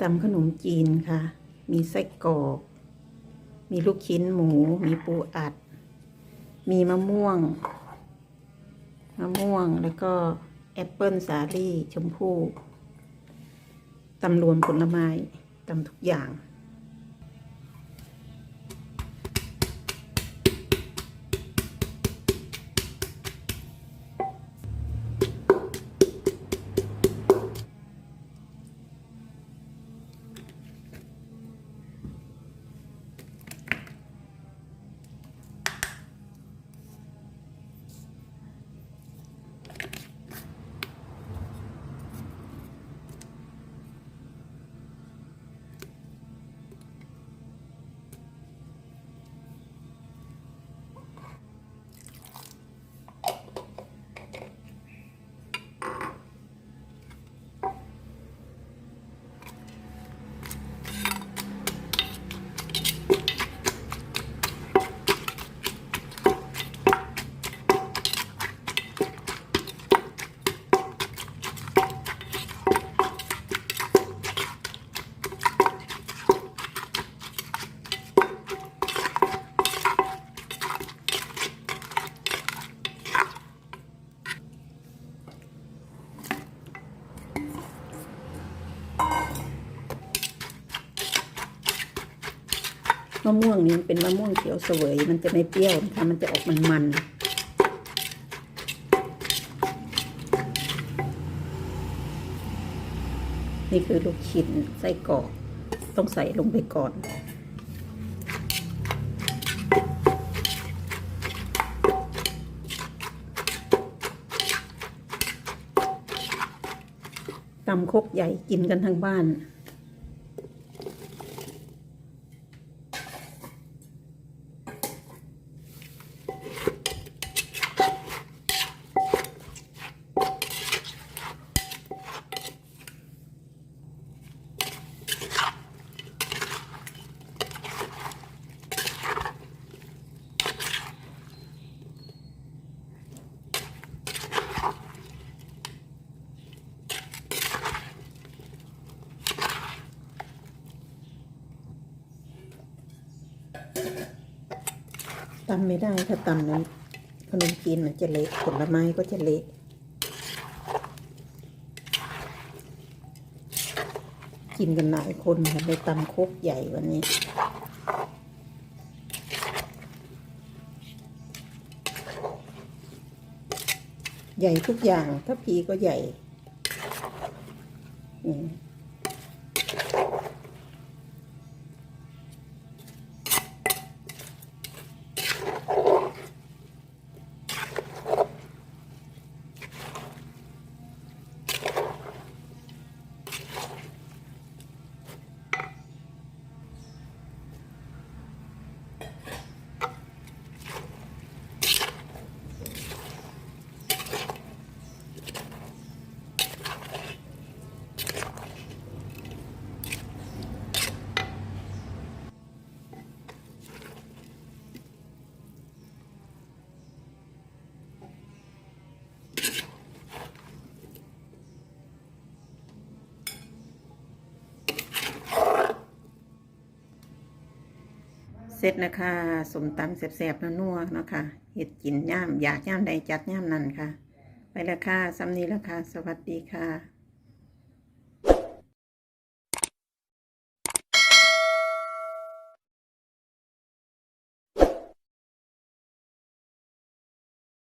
ตำขนมจีนค่ะ มีไส้กรอก มีลูกชิ้นหมู มีปูอัด มีมะม่วง มะม่วงแล้วก็แอปเปิลสาลี่ชมพู่ตำรวมผลไม้ตำทุกอย่างะม่วงนี่มันเป็นมะม่วงเขียวเสวย มันจะไม่เปรี้ยวนะคะมันจะออกมันมันๆนี่คือลูกชิ้นไส้กรอกต้องใส่ลงไปก่อนตำคกใหญ่กินกันทั้งบ้าน ตำไม่ได้ถ้าตำนั้นขนมจีนมันจะเละผลไม้ก็จะเละกินกันหลายคนค่ะเลยตำโคกใหญ่วันนี้ ใหญ่ทุกอย่างถ้าพีก็ใหญ่อื เสร็จนะคะสมตำแสบๆนัวๆเนาะค่ะเห็ดกินย่ามอยากย่ามใดจัดย่ามนั่นค่ะ ไปแล้วค่ะซ้ำนี้ละค่ะ สวัสดีค่ะ